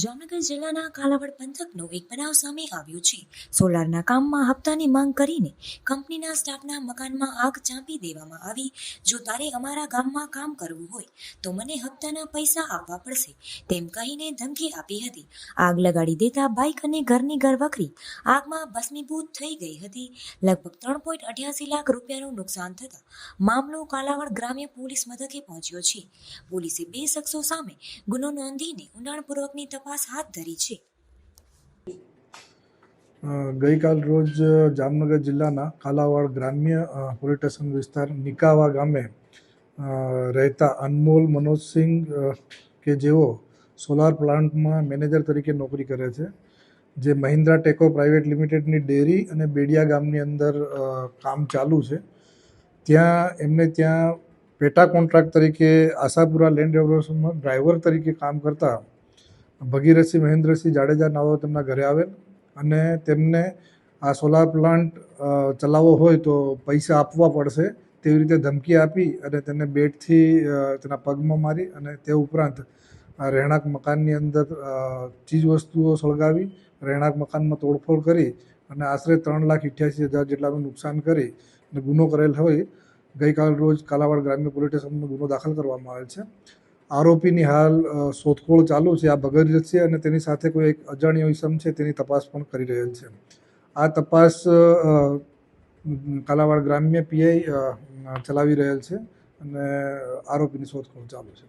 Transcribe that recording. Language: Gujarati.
જામનગર જિલ્લાના કાલાવડ પંથકનો એક બનાવ સામે આવ્યો છે. સોલારના કામમાં હપ્તાની માંગ કરીને કંપનીના સ્ટાફના મકાનમાં આગ ચાંપી દેવામાં આવી. જો તારે અમારા ગામમાં કામ કરવું હોય, તો મને હપ્તાના પૈસા આપવા પડશે, તેમ કહીને ધમકી આપી હતી. આગ લગાડી દેતા બાઇક અને ઘરની ઘરવખરી આગમાં ભસ્મીભૂત થઈ ગઈ હતી. લગભગ ત્રણ પોઈન્ટ અઠ્યાસી લાખ રૂપિયાનું નુકસાન થતાં મામલો કાલાવડ ગ્રામ્ય પોલીસ મથકે પહોંચ્યો છે. પોલીસે બે શખ્સો સામે ગુનો નોંધીને ઊંડાણપૂર્વકની તપાસ હાથ ધરી છે. ગઈકાલ રોજ જામનગર જિલ્લાના કાલાવાડ ગ્રામ્ય પોલીસ સ્ટેશન વિસ્તાર નિકાવા ગામે રહેતા અનમોલ મનોજસિંહ કે જેઓ સોલાર પ્લાન્ટમાં મેનેજર તરીકે નોકરી કરે છે, જે મહિન્દ્રા ટેકો પ્રાઇવેટ લિમિટેડની ડેરી અને બેડિયા ગામની અંદર કામ ચાલુ છે. ત્યાં એમને ત્યાં પેટા કોન્ટ્રાક્ટ તરીકે આશાપુરા લેન્ડ ડેવલપમેન્ટમાં ડ્રાઈવર તરીકે કામ કરતા ભગીરથસિંહ, મહેન્દ્રસિંહ જાડેજા નાઓ તેમના ઘરે આવેલ અને તેમને આ સોલાર પ્લાન્ટ ચલાવવો હોય તો પૈસા આપવા પડશે તેવી રીતે ધમકી આપી અને તેને બેટથી તેના પગમાં મારી અને તે ઉપરાંત રહેણાંક મકાનની અંદર ચીજવસ્તુઓ સળગાવી, રહેણાંક મકાનમાં તોડફોડ કરી અને આશરે ત્રણ લાખ અઠ્યાસી હજાર જેટલાનું નુકસાન કરી અને ગુનો કરેલ હોય. ગઈકાલ રોજ કાલાવાડ ગ્રામ્ય પોલીસ સ્ટેશનમાં ગુનો દાખલ કરવામાં આવેલ છે. આરોપીની હાલ શોધખોળ ચાલુ છે. આ ભગીરથ છે અને તેની સાથે કોઈ એક અજાણ્યો ઇસમ છે તેની તપાસ પણ કરી રહેલ છે. આ તપાસ કાલાવાડ ગ્રામ્ય પીઆઈ ચલાવી રહેલ છે અને આરોપીની શોધખોળ ચાલુ છે.